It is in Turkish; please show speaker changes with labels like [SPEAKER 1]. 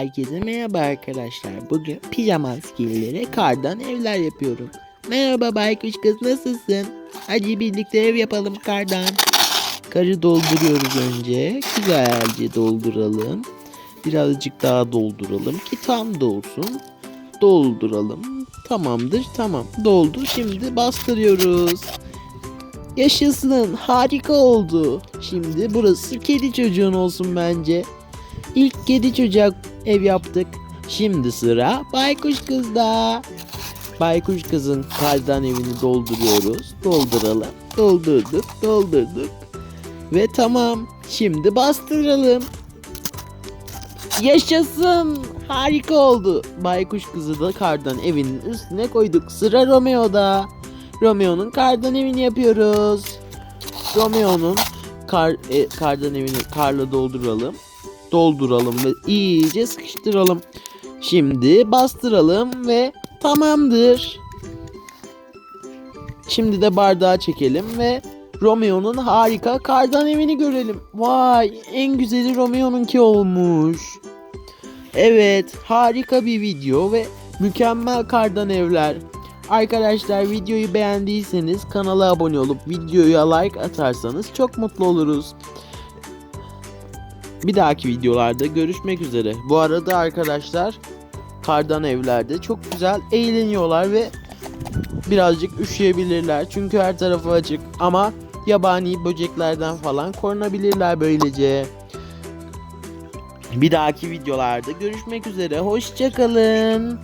[SPEAKER 1] Herkese merhaba arkadaşlar. Bugün pijama skillere kardan evler yapıyorum. Merhaba baykuş kız nasılsın? Hadi birlikte ev yapalım kardan. Karı dolduruyoruz önce. Güzelce dolduralım. Birazcık daha dolduralım ki tam dolsun. Dolduralım. Tamamdır tamam. Doldu. Şimdi bastırıyoruz. Yaşasın. Harika oldu. Şimdi burası kedi çocuğun olsun bence. İlk kedi çocuk ev yaptık. Şimdi sıra baykuş kızda. Baykuş kızın kardan evini dolduruyoruz. Dolduralım. Doldurduk, doldurduk. Ve tamam. Şimdi bastıralım. Yaşasın. Harika oldu. Baykuş kızı da kardan evinin üstüne koyduk. Sıra Romeo'da. Romeo'nun kardan evini yapıyoruz. Romeo'nun kar, e, kardan evini karla dolduralım dolduralım ve iyice sıkıştıralım. Şimdi bastıralım ve tamamdır. Şimdi de bardağı çekelim ve Romeo'nun harika kardan evini görelim. Vay en güzeli Romeo'nunki olmuş. Evet harika bir video ve mükemmel kardan evler. Arkadaşlar videoyu beğendiyseniz kanala abone olup videoya like atarsanız çok mutlu oluruz. Bir dahaki videolarda görüşmek üzere. Bu arada arkadaşlar kardan evlerde çok güzel eğleniyorlar ve birazcık üşüyebilirler. Çünkü her tarafı açık ama yabani böceklerden falan korunabilirler böylece. Bir dahaki videolarda görüşmek üzere. Hoşçakalın.